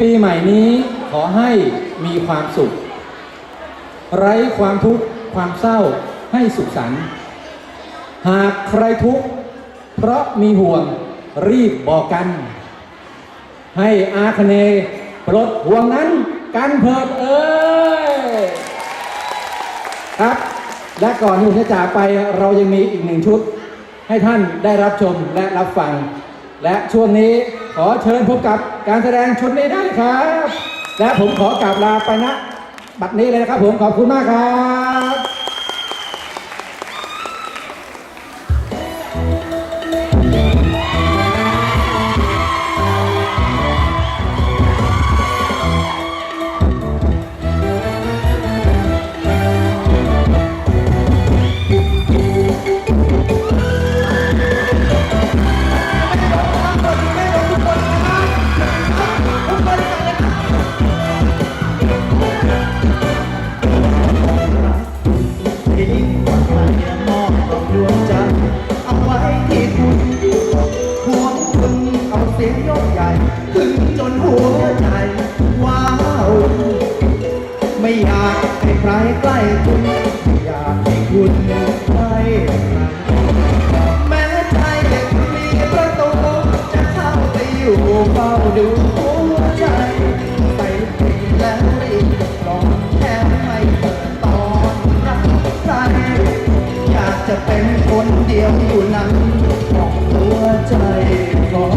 ปีใหม่นี้ขอให้มีความสุข ไร้ความทุกข์ความเศร้าให้สุขสันต์หากใครทุกข์เพราะมีห่วงรีบบอกกัน ให้อาคเนย์ปลดห่วงนั้นกันเพิดเอ้ยครับ และก่อนที่ผมจะจากไปเรายังมีอีกหนึ่งชุด ให้ท่านได้รับชมและรับฟัง และช่วงนี้ อเชิญพบกับการแสดงชุดนี้ได้ครับ และผมขอกราบลาไปนะ บัดนี้เลยนะครับผมขอบคุณมากครับ เฝ้าดูหัวใจใส่เพลงแล้วรีบกลองแค่ไม่เปิดตอนรักใครอยากจะเป็นคนเดียวอยู่นั้นของหัวใจของ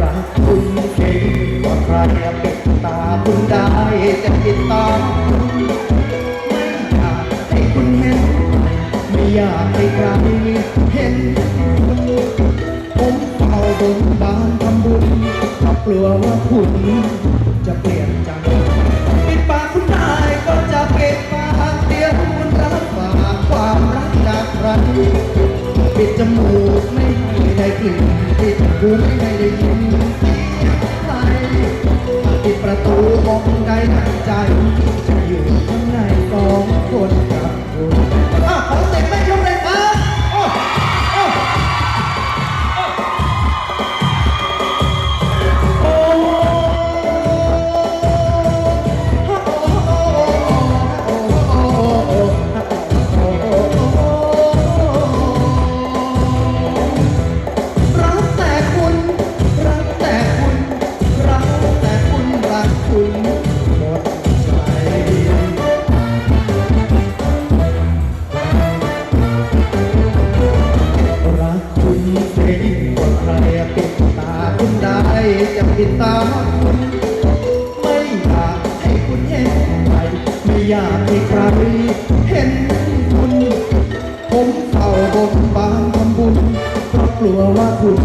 รักคุณเก่งกว่าใครปิดตาคุณได้จะปิดตาม อยากให้ใครเห็น ผมเฝ้าบนบานทำบุญเพราะกลัวว่าคุณจะเปลี่ยนใจปิดปากคุณได้ก็จะปิดปากเดียวคุณรับฝากความรักจากใครปิดจมูกไม่ให้ได้กลิ่นปิดหูไม่ให้ได้ยินเสียงใครปิดประตูห้องใดหนักใจจะอยู่ ติดตาคุณไม่อยากให้คุณเห็นใครไม่อยากให้ใครเห็นคุณ ผมเฝ้าบนบานทำบุญเพราะกลัวว่าคุณ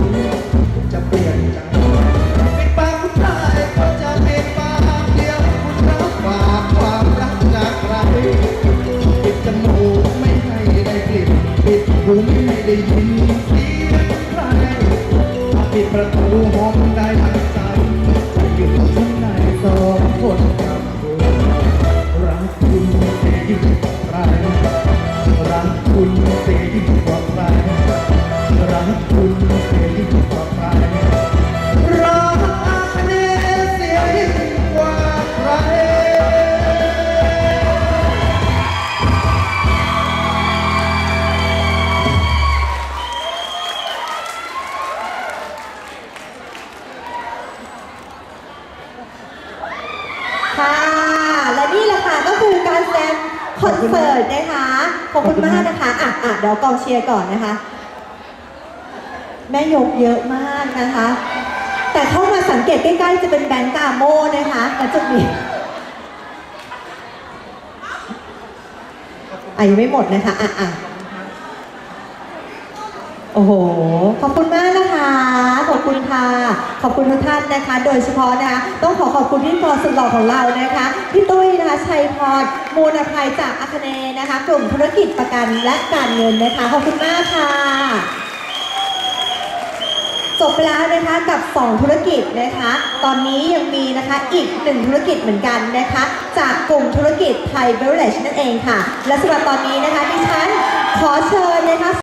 จะเปลี่ยนใจเปิดปากคุณได้ก็จะเปิดปากเดียวคุณรับฝากความรักจากใครปิดจมูกไม่ให้ได้กลิ่นปิดหู คอนเสิร์ตนะคะ ขอบคุณมากนะคะอะอะเดี๋ยวกองเชียร์ก่อนนะคะ แม่ยกเยอะมากนะคะ แต่เข้ามาสังเกตใกล้ๆจะเป็นแบงก์กาโมนะคะณจุดนี้อะยังไม่หมดนะคะอะอะโอ้โห ขอบคุณมากนะคะ คุณค่ะ ขอบคุณทุกท่านนะคะ โดยเฉพาะนะคะ ต้องขอขอบคุณพิธีกรสุดหล่อของเรานะคะ พี่ตุ้ยนะคะ ชัยพร มูลภัยจากอาคเนย์นะคะ กลุ่มธุรกิจประกันและการเงินนะคะ ขอบคุณมากค่ะจบไปแล้วนะคะกับ 2 ธุรกิจนะคะ ตอนนี้ยังมีนะคะอีกหนึ่งธุรกิจเหมือนกันนะคะ จากกลุ่มธุรกิจไทยเบรเรจนั่นเองค่ะ และสำหรับตอนนี้นะคะดิฉันขอเชิญนะคะ